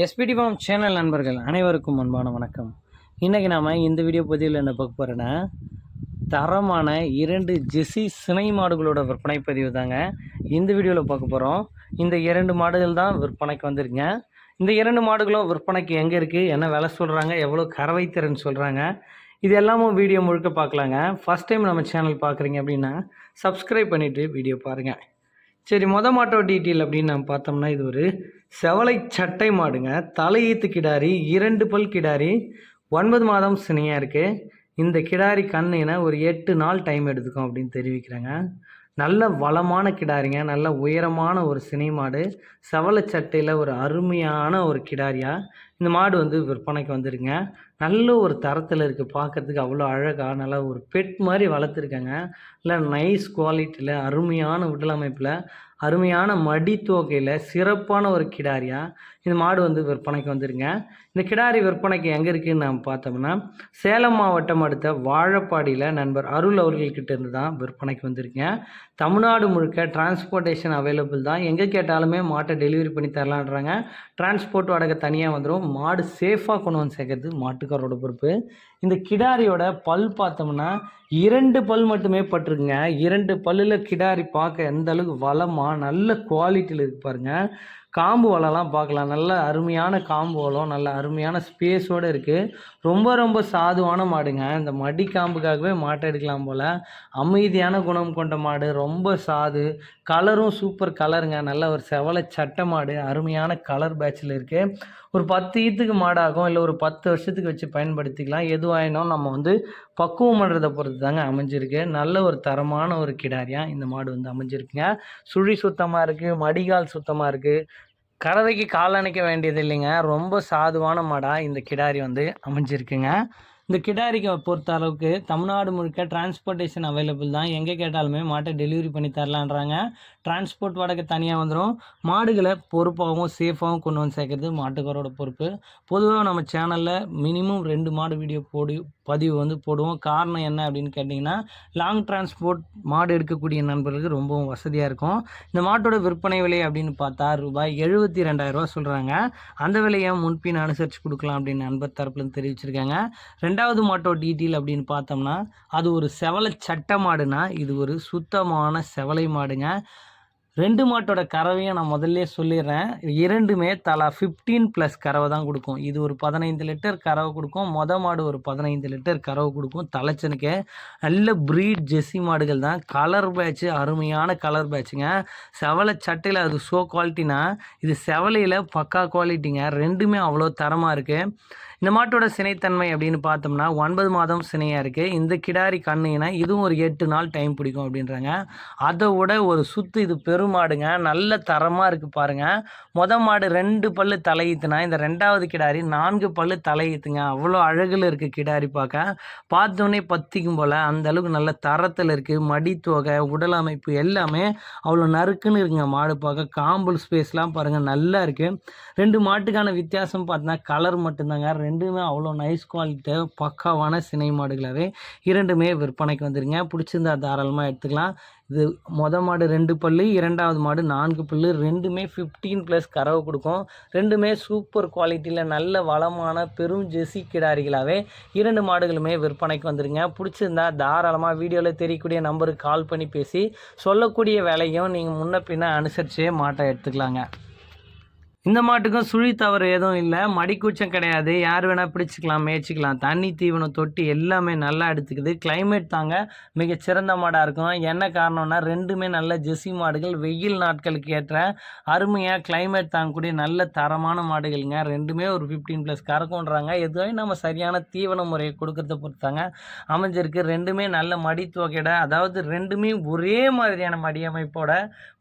SPD form channel நண்பர்கள் அனைவருக்கும் அன்பான வணக்கம். இன்றைக்கி நாம் இந்த வீடியோ பதிவில் என்ன பார்க்க போகிறேன்னா தரமான இரண்டு ஜெசி சினை மாடுகளோட விற்பனை பதிவு தாங்க. இந்த வீடியோவில் பார்க்க போகிறோம் இந்த இரண்டு மாடுகள் தான் விற்பனைக்கு வந்திருக்குங்க. இந்த இரண்டு மாடுகளும் விற்பனைக்கு எங்கே இருக்குது என்ன விலை சொல்கிறாங்க எவ்வளோ கறவை திறன் சொல்கிறாங்க இது எல்லாமும் வீடியோ முழுக்க பார்க்கலாங்க. ஃபஸ்ட் டைம் நம்ம சேனல் பார்க்குறீங்க அப்படின்னா சப்ஸ்கிரைப் பண்ணிவிட்டு வீடியோ பாருங்கள் சரி மொதல் மாட்டோ டீட்டெயில் அப்படின்னு நம்ம பார்த்தோம்னா இது ஒரு செவலை சட்டை மாடுங்க. தலையீத்து கிடாரி இரண்டு பல் கிடாரி ஒன்பது மாதம் சினையாக இருக்குது இந்த கிடாரி கண்ணுனா ஒரு எட்டு நாள் டைம் எடுத்துக்கும் அப்படின்னு தெரிவிக்கிறாங்க. நல்ல வளமான கிடாரிங்க. நல்ல உயரமான ஒரு சினை மாடு. செவலை சட்டையில் ஒரு அருமையான ஒரு கிடாரியாக இந்த மாடு வந்து விற்பனைக்கு வந்துருங்க நல்ல ஒரு தரத்தில் இருக்குது பார்க்கறதுக்கு அவ்வளோ அழகாக நல்லா ஒரு பெட் மாதிரி வளர்த்துருக்காங்க. இல்லை நைஸ் குவாலிட்டியில் அருமையான உடல் அமைப்பில் அருமையான மடி தோகையில் சிறப்பான ஒரு கிடாரியாக இந்த மாடு வந்து விற்பனைக்கு வந்துருங்க. இந்த கிடாரி விற்பனைக்கு எங்கே இருக்குதுன்னு நம்ம பார்த்தோம்னா சேலம் மாவட்டம் அடுத்த வாழப்பாடியில் நண்பர் அருள் அவர்கள்கிட்ட இருந்து தான் விற்பனைக்கு வந்திருக்கேன். தமிழ்நாடு முழுக்க டிரான்ஸ்போர்ட்டேஷன் அவைலபிள் தான். எங்கே கேட்டாலுமே மாட்டை டெலிவரி பண்ணி தரலான்றாங்க. டிரான்ஸ்போர்ட் வாடகை தனியாக வந்துடும் மாடு சேஃபாக கொண்டு வந்து சேர்க்கறது மாட்டுக்காரோட பொறுப்பு. இந்த கிடாரியோட பல் பார்த்தோம்னா இரண்டு பல் மட்டுமே பட்டிருக்குங்க. இரண்டு பல்லில் கிடாரி பார்க்க எந்த அளவுக்கு வளமாக நல்ல குவாலிட்டியில் இருக்கு பாருங்கள் காம்பு வலைலாம் பார்க்கலாம். நல்ல அருமையான காம்பு வளம் நல்ல அருமையான ஸ்பேஸோடு இருக்குது ரொம்ப ரொம்ப சாதுவான மாடுங்க. இந்த மடி காம்புக்காகவே மாட்டை எடுக்கலாம் போல். அமைதியான குணம் கொண்ட மாடு. ரொம்ப சாது. கலரும் சூப்பர் கலருங்க. நல்ல ஒரு செவலை சட்டை மாடு. அருமையான கலர் பேட்சில் இருக்குது ஒரு பத்து ஈத்துக்கு மாடாகும். இல்லை ஒரு பத்து வருஷத்துக்கு வச்சு பயன்படுத்திக்கலாம். எதுவாயினும் நம்ம வந்து பக்குவம் பண்ணுறதை பொறுத்து தாங்க அமைஞ்சிருக்கு. நல்ல ஒரு தரமான ஒரு கிடாரியாக இந்த மாடு வந்து அமைஞ்சிருக்குங்க. சுழி சுத்தமாக இருக்குது மடிகால் சுத்தமாக இருக்குது கறவைக்கு கால் அணைக்க வேண்டியது இல்லைங்க. ரொம்ப சாதுவான மாடாக இந்த கிடாரி வந்து அமைஞ்சிருக்குங்க. இந்த கிடாரிக்கு பொறுத்த அளவுக்கு தமிழ்நாடு முழுக்க டிரான்ஸ்போர்ட்டேஷன் அவைலபிள் தான். எங்கே கேட்டாலுமே மாட்டை டெலிவரி பண்ணி தரலான்றாங்க. டிரான்ஸ்போர்ட் வாடகை தனியாக வந்துடும் மாடுகளை பொறுப்பாகவும் சேஃபாகவும் கொண்டு வந்து சேர்க்கறது மாட்டுக்காரோட பொறுப்பு. பொதுவாக நம்ம சேனலில் மினிமம் ரெண்டு மாடு வீடியோ போடு பதிவு வந்து போடுவோம். காரணம் என்ன அப்படின்னு கேட்டிங்கன்னா லாங் டிரான்ஸ்போர்ட் மாடு எடுக்கக்கூடிய நண்பர்களுக்கு ரொம்பவும் வசதியாக இருக்கும். இந்த மாட்டோட விற்பனை விலை அப்படின்னு பார்த்தா ரூபாய் எழுபத்தி ரெண்டாயிரரூவா சொல்கிறாங்க அந்த விலையை முன்பின் அனுசரித்து கொடுக்கலாம் அப்படின்னு நண்பர் தரப்புலேருந்து தெரிவிச்சிருக்காங்க. ரெண்டாவது மாட்டோ டீட்டெயில் அப்படின்னு பார்த்தோம்னா அது ஒரு செவலை சட்ட மாடுனா இது ஒரு சுத்தமான செவலை மாடுங்க. ரெண்டு மாட்டோட கறவையும் நான் முதல்ல சொல்லிடுறேன். இரண்டுமே தலா ஃபிஃப்டீன் ப்ளஸ் கறவை தான் கொடுக்கும். இது ஒரு பதினைந்து லிட்டர் கறவை கொடுக்கும். மொத மாடு ஒரு பதினைந்து லிட்டர் கறவை கொடுக்கும். தலைச்சனுக்கு நல்ல ப்ரீட் ஜெஸ்ஸி மாடுகள் தான். கலர் பேட்ச்சு அருமையான கலர் பேட்சுங்க செவலை சட்டையில் அது ஷோ குவாலிட்டினா இது செவலையில் பக்கா குவாலிட்டிங்க ரெண்டுமே அவ்வளோ தரமாக இருக்குது இந்த மாட்டோட சினைத்தன்மை அப்படின்னு பார்த்தோம்னா ஒன்பது மாதம் சினையாக இருக்குது இந்த கிடாரி கண்ணுனா இதுவும் ஒரு எட்டு நாள் டைம் பிடிக்கும் அப்படின்றாங்க. அதை விட ஒரு சுத்து இது பெரும் கருமாடுங்க. நல்ல தரமாக இருக்குது பாருங்கள் மொத மாடு ரெண்டு பல்லு தலையீத்துனா இந்த ரெண்டாவது கிடாரி நான்கு பல்லு தலையீத்துங்க. அவ்வளோ அழகில் இருக்குது கிடாரி பார்க்க பார்த்தோன்னே பத்திக்கும் போல் அந்த அளவுக்கு நல்ல தரத்தில் இருக்குது மடித்தொகை உடல் அமைப்பு எல்லாமே அவ்வளோ நறுக்குன்னு இருக்குங்க மாடு பார்க்க காம்பல் ஸ்பேஸ்லாம் பாருங்கள் நல்லா இருக்குது ரெண்டு மாட்டுக்கான வித்தியாசம் பார்த்தீங்கன்னா கலர் மட்டும்தாங்க. ரெண்டுமே அவ்வளோ நைஸ் குவாலிட்டி பக்காவான சினை மாடுகளாகவே இரண்டுமே விற்பனைக்கு வந்துருங்க. பிடிச்சிருந்தா தாராளமாக எடுத்துக்கலாம். இது மொத மாடு ரெண்டு பல்லு இரண்டாவது மாடு நான்கு புல்லு ரெண்டுமே ஃபிஃப்டீன் ப்ளஸ் கறவை கொடுக்கும். ரெண்டுமே சூப்பர் குவாலிட்டியில் நல்ல வளமான பெரும் ஜெசி கிடாரிகளாகவே இரண்டு மாடுகளுமே விற்பனைக்கு வந்துருங்க. பிடிச்சிருந்தா தாராளமாக வீடியோவில் தெரியக்கூடிய நம்பருக்கு கால் பண்ணி பேசி சொல்லக்கூடிய வேலையும் நீங்கள் முன்ன பின்ன அனுசரிச்சே மாட்டை எடுத்துக்கலாங்க. இந்த மாட்டுக்கும் சுழி தவறு எதுவும் இல்லை. மடிக்கூச்சம் கிடையாது. யார் வேணால் பிடிச்சிக்கலாம் மேய்ச்சிக்கலாம். தண்ணி தீவனம் தொட்டி எல்லாமே நல்லா எடுத்துக்குது. கிளைமேட் தாங்க மிக சிறந்த மாடாக இருக்கும். என்ன காரணம்னா ரெண்டுமே நல்ல ஜெசி மாடுகள். வெயில் நாட்களுக்கு ஏற்ற அருமையாக கிளைமேட் தாங்கக்கூடிய நல்ல தரமான மாடுகள்ங்க. ரெண்டுமே ஒரு ஃபிஃப்டீன் ப்ளஸ் கறக்கும்ன்றாங்க. எதுவும் நம்ம சரியான தீவன முறையை கொடுக்கறத பொறுத்தாங்க அமைஞ்சிருக்கு. ரெண்டுமே நல்ல மடி தொகையிட அதாவது ரெண்டுமே ஒரே மாதிரியான மடி அமைப்போட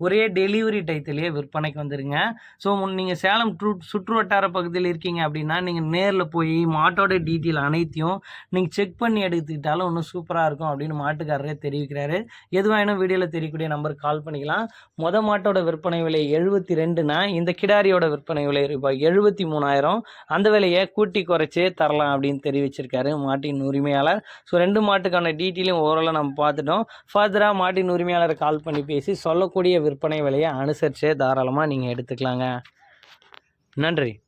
ஒரே டெலிவரி டைத்திலேயே விற்பனைக்கு வந்துருங்க. ஸோ நீங்கள் நீங்கள் சேலம் ட்ரூ சுற்று வட்டார பகுதியில் இருக்கீங்க அப்படின்னா நீங்கள் நேரில் போய் மாட்டோட டீட்டெயில் அனைத்தையும் நீங்கள் செக் பண்ணி எடுத்துக்கிட்டாலும் இன்னும் சூப்பராக இருக்கும் அப்படின்னு மாட்டுக்காரரே தெரிவிக்கிறாரு. எதுவாயினும் வீடியோவில் தெரியக்கூடிய நம்பருக்கு கால் பண்ணிக்கலாம். மொத மாட்டோட விற்பனை விலை எழுபத்தி ரெண்டுனா இந்த கிடாரியோட விற்பனை விலை ரூபாய் எழுபத்தி மூணாயிரம் அந்த விலையை கூட்டி குறைச்சே தரலாம் அப்படின்னு தெரிவிச்சிருக்காரு மாட்டின் உரிமையாளர். ஸோ ரெண்டு மாட்டுக்கான டீட்டெயிலும் ஓரளவு நம்ம பார்த்துட்டோம். ஃபர்தராக மாட்டின் உரிமையாளரை கால் பண்ணி பேசி சொல்லக்கூடிய விற்பனை விலையை அனுசரிச்சே தாராளமாக நீங்கள் எடுத்துக்கலாங்க. நன்றி.